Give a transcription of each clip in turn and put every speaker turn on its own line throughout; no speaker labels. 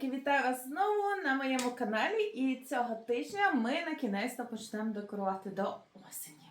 Котики, вітаю вас знову на моєму каналі. І цього тижня ми на кінець почнемо декорувати до осені.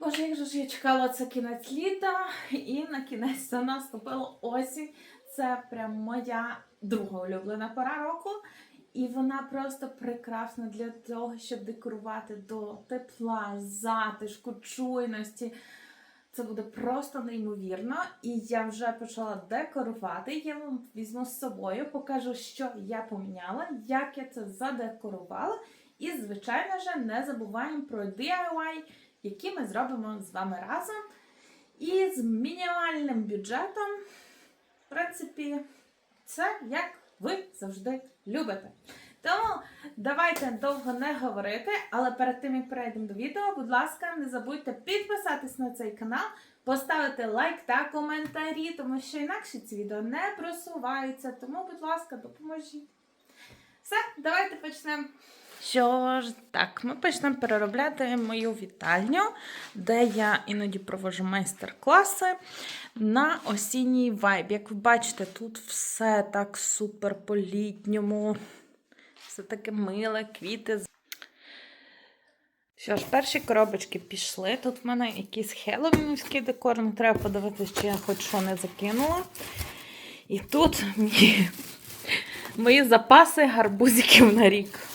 Боже, як же ж я чекала це кінець літа, і на кінець це наступила осінь. Це прям моя друга улюблена пора року. І вона просто прекрасна для того, щоб декорувати до тепла, затишку, чуйності. Це буде просто неймовірно. І я вже почала декорувати. Я вам візьму з собою, покажу, що я поміняла, як я це задекорувала. І, звичайно ж, не забуваємо про DIY, які ми зробимо з вами разом. І з мінімальним бюджетом, в принципі, це як ви завжди любите. Тому давайте довго не говорити, але перед тим як перейдемо до відео, будь ласка, не забудьте підписатись на цей канал, поставити лайк та коментарі, тому що інакше ці відео не просуваються. Тому, будь ласка, допоможіть. Все, давайте почнемо. Що ж, так, ми почнемо переробляти мою вітальню, де я іноді проводжу майстер-класи на осінній вайб. Як ви бачите, тут все так супер по-літньому. Все таке миле, квіти. Що ж, перші коробочки пішли. Тут в мене якийсь хеллоуінський декор, не треба подивитися, чи я хоч що не закинула. І тут мої, мої запаси гарбузиків на рік.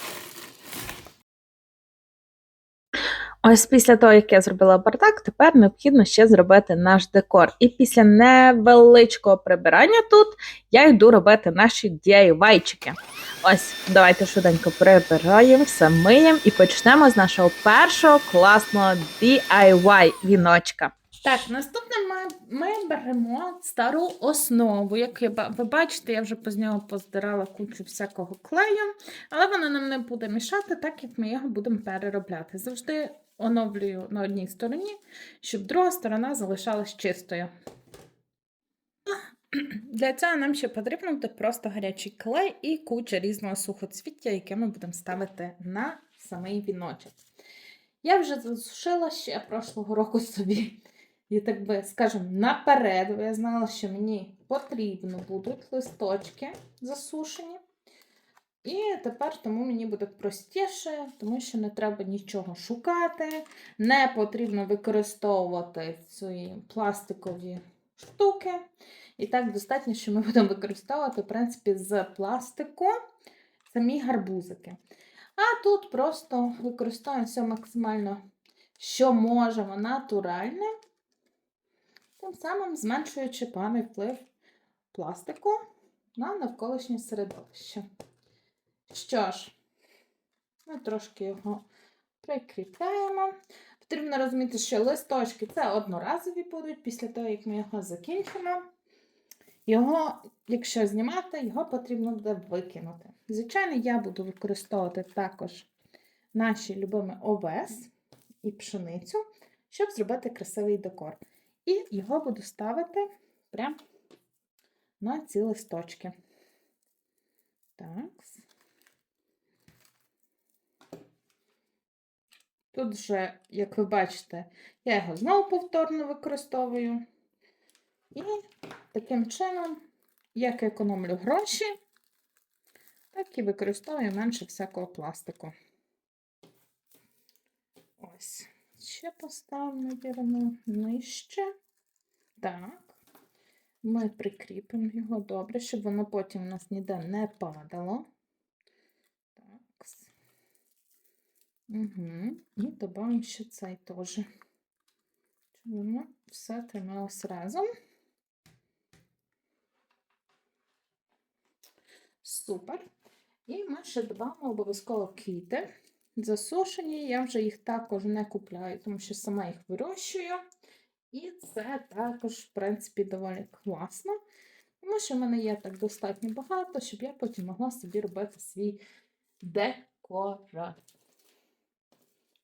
Ось після того, як я зробила бардак, тепер необхідно ще зробити наш декор. І після невеличкого прибирання тут я йду робити наші DIY-чики. Ось, давайте швиденько прибираємо, все миємо і почнемо з нашого першого класного DIY віночка. Так, наступне ми, ми беремо стару основу. Як ви бачите, я вже з нього поздирала кучу всякого клею, але воно нам не буде мішати, так як ми його будемо переробляти. Завжди оновлюю на одній стороні, щоб друга сторона залишалась чистою. Для цього нам ще потрібно буде просто гарячий клей і куча різного сухоцвіття, яке ми будемо ставити на самий віночок. Я вже засушила ще прошлого року собі, і так би, скажімо, наперед, бо я знала, що мені потрібно будуть листочки засушені. І тепер тому мені буде простіше, тому що не треба нічого шукати, не потрібно використовувати ці пластикові штуки. І так достатньо, що ми будемо використовувати, в принципі, з пластику самі гарбузики. А тут просто використовуємо все максимально, що можемо, натуральне, тим самим зменшуючи поганий вплив пластику на навколишнє середовище. Що ж, ми трошки його прикріпляємо. Потрібно розуміти, що листочки це одноразові будуть після того, як ми його закінчимо. Його, якщо знімати, його потрібно буде викинути. Звичайно, я буду використовувати також наші любимі овес і пшеницю, щоб зробити красивий декор. І його буду ставити прямо на ці листочки. Так. Тут вже, як ви бачите, я його знову повторно використовую. І таким чином, як економлю гроші, так і використовую менше всякого пластику. Ось, ще поставимо, мабуть, нижче. Так. Ми прикріпимо його добре, щоб воно потім у нас ніде не падало. Так. Угу. І додамо ще цей теж. Щоб воно все трималось разом. Супер. І ми ще додамо обов'язково квіти. Засушені, я вже їх також не купляю, тому що сама їх вирощую. І це також, в принципі, доволі класно. Тому що в мене є так достатньо багато, щоб я потім могла собі робити свій декор.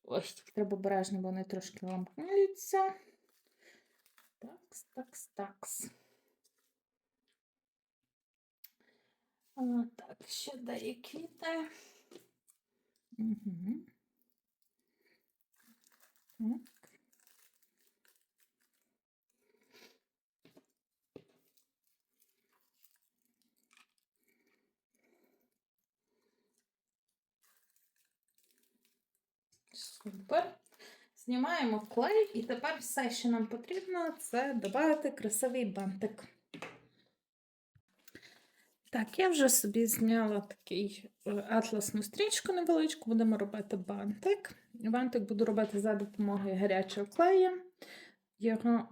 Ось, тільки треба обережно, бо вони трошки ламкнуться. Такс, такс, такс. О, так, ще дає квіти. Угу. Супер. Знімаємо клей, і тепер все, що нам потрібно, це додати красивий бантик. Так, я вже собі зняла такий е, атласну стрічку невеличку, будемо робити бантик. Бантик буду робити за допомогою гарячого клею. Його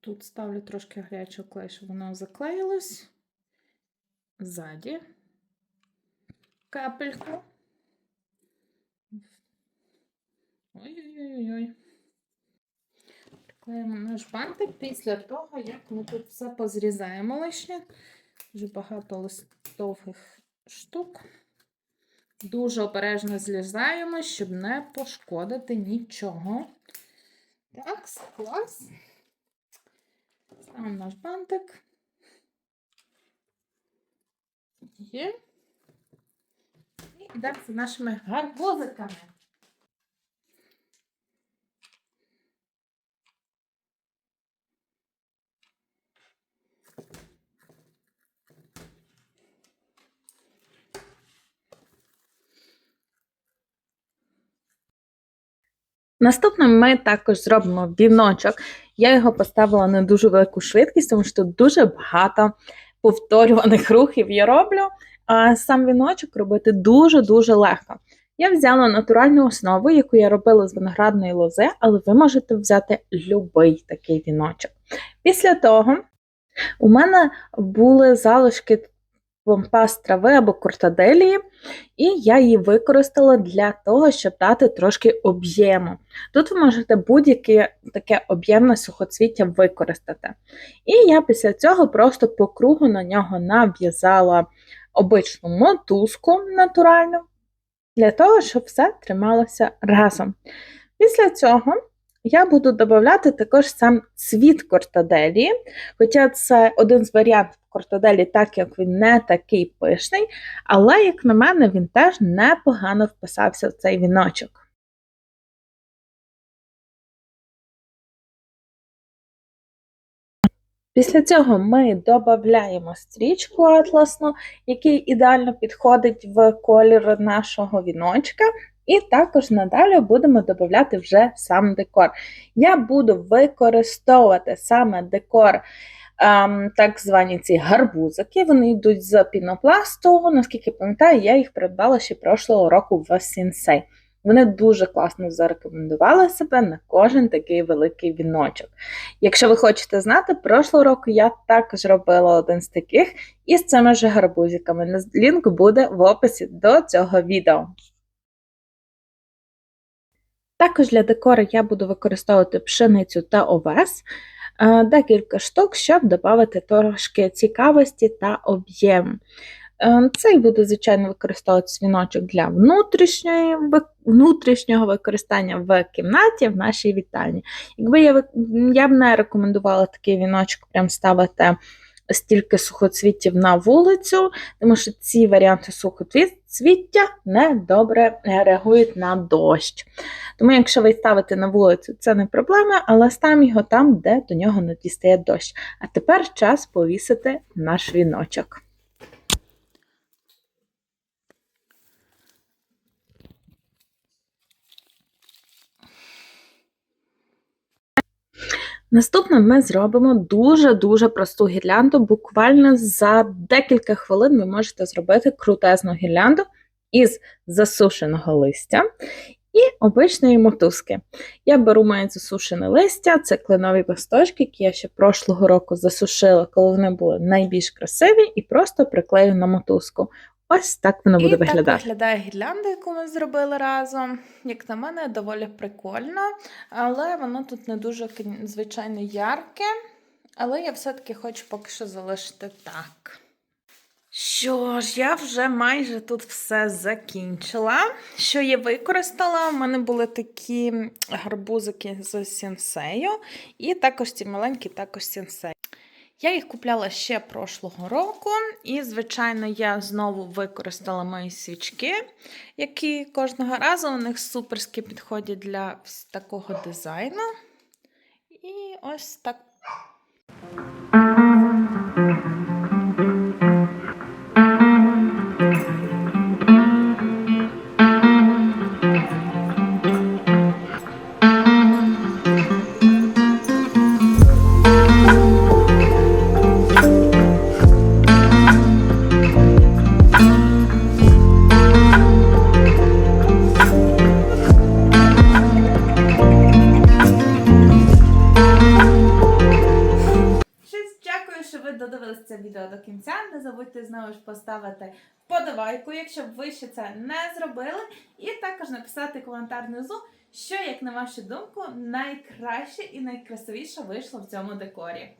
тут ставлю трошки гарячого клею, щоб воно заклеїлось. Ззаді капельку. Ой-ой-ой. Приклеїмо наш бантик після того, як ми тут все позрізаємо лишнє. Дуже багато листових штук. Дуже обережно злізаємо, щоб не пошкодити нічого. Так, клас. Ставимо наш бантик. Є. І йдемо за нашими гарбузиками. Наступним ми також зробимо віночок. Я його поставила на дуже велику швидкість, тому що дуже багато повторюваних рухів я роблю. А сам віночок робити дуже-дуже легко. Я взяла натуральну основу, яку я робила з виноградної лози, але ви можете взяти будь-який такий віночок. Після того у мене були залишки помпас трави або куртаделії, і я її використала для того, щоб дати трошки об'єму. Тут ви можете будь-яке таке об'ємне сухоцвіття використати. І я після цього просто по кругу на нього нав'язала обичну мотузку натуральну, для того, щоб все трималося разом. Після цього я буду додати також сам цвіт кортаделії, хоча це один з варіантів кортаделі, так як він не такий пишний, але, як на мене, він теж непогано вписався в цей віночок. Після цього ми додаємо стрічку атласну, який ідеально підходить в колір нашого віночка, і також надалі будемо додати вже сам декор. Я буду використовувати саме декор, ем, так звані ці гарбузики. Вони йдуть з пінопласту, наскільки пам'ятаю, я їх придбала ще прошлого року в Сінсей. Вони дуже класно зарекомендували себе на кожен такий великий віночок. Якщо ви хочете знати, прошлого року я також робила один з таких із цими ж гарбузиками. Лінк буде в описі до цього відео. Також для декору я буду використовувати пшеницю та овес, е, декілька штук, щоб додати трошки цікавості та об'єму. Е, цей буду, звичайно, використовувати свіночок для внутрішнього використання в кімнаті, в нашій вітальні. Якби я я б не рекомендувала такий віночок прям ставити стільки сухоцвітів на вулицю, тому що ці варіанти сухоцвіття не добре реагують на дощ. Тому, якщо ви ставите на вулицю, це не проблема, але ставимо його там, де до нього не дістає дощ. А тепер час повісити наш віночок. Наступне ми зробимо дуже-дуже просту гірлянду. Буквально за декілька хвилин ви можете зробити крутезну гірлянду із засушеного листя і обичної мотузки. Я беру моє засушене листя, це кленові листочки, які я ще прошлого року засушила, коли вони були найбільш красиві, і просто приклею на мотузку. Ось так воно буде І виглядати. Так виглядає гірлянда, яку ми зробили разом. Як на мене, доволі прикольно, але воно тут не дуже звичайно ярке. Але я все-таки хочу поки що залишити так. Що ж, я вже майже тут все закінчила. Що я використала? У мене були такі гарбузики з сінсею, і також ці маленькі, також сінсею. Я їх купляла ще прошлого року, і, звичайно, я знову використала мої свічки, які кожного разу у них суперські підходять для такого дизайну. І ось так. Це відео до кінця. Не забудьте знову ж поставити вподобайку, якщо б ви ще це не зробили. І також написати коментар внизу, що, як на вашу думку, найкраще і найкрасивіше вийшло в цьому декорі.